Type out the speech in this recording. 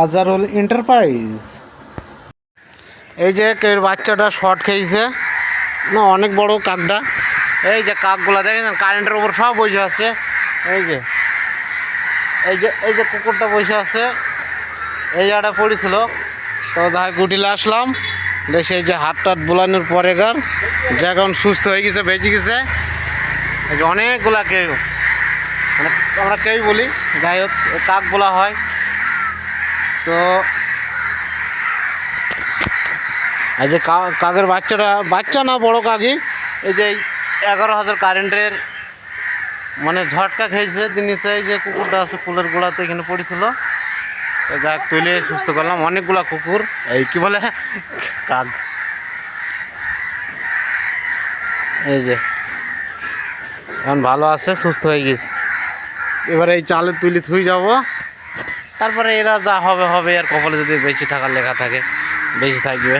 Azharul enterprise এই যে কেউ বাচ্চাটা শর্ট খেয়েছে। না, অনেক বড় কাকটা। এই যে কাকগুলো দেখেছেন কারেন্টের উপর সব বসে আছে। এই যে এই যে এই যে কুকুরটা বসে আছে। এই জায়গাটা পড়েছিল। তো যাই গুটিলে আসলাম। দেশে এই যে হাত টাত বোলানোর পরে যে এখন সুস্থ হয়ে গেছে, বেঁচে গেছে। এই যে অনেকগুলা কেউ। মানে আমরা কেউ বলি। যাই হোক কাক হয়। তো এই যে কাকের বাচ্চাটা, বাচ্চা না বড় কাকি? এই যে এগারো হাজার কারেন্টের মানে ঝটকা খেয়েছে জিনিসে এই যে কুকুরটা আছে, ফুলের গোড়াতে এখানে পড়েছিল। যাক তুলে সুস্থ করলাম। অনেকগুলা কুকুর, এই কি বলে, কাক। এই যে, এখন ভালো আছে, সুস্থ হয়ে গেছে। এবারে এই চালে তুলি থুই যাব। তারপরে এরা যা হবে হবে আর কপালে যদি বেঁচে থাকার লেখা থাকে বেঁচে থাকবে।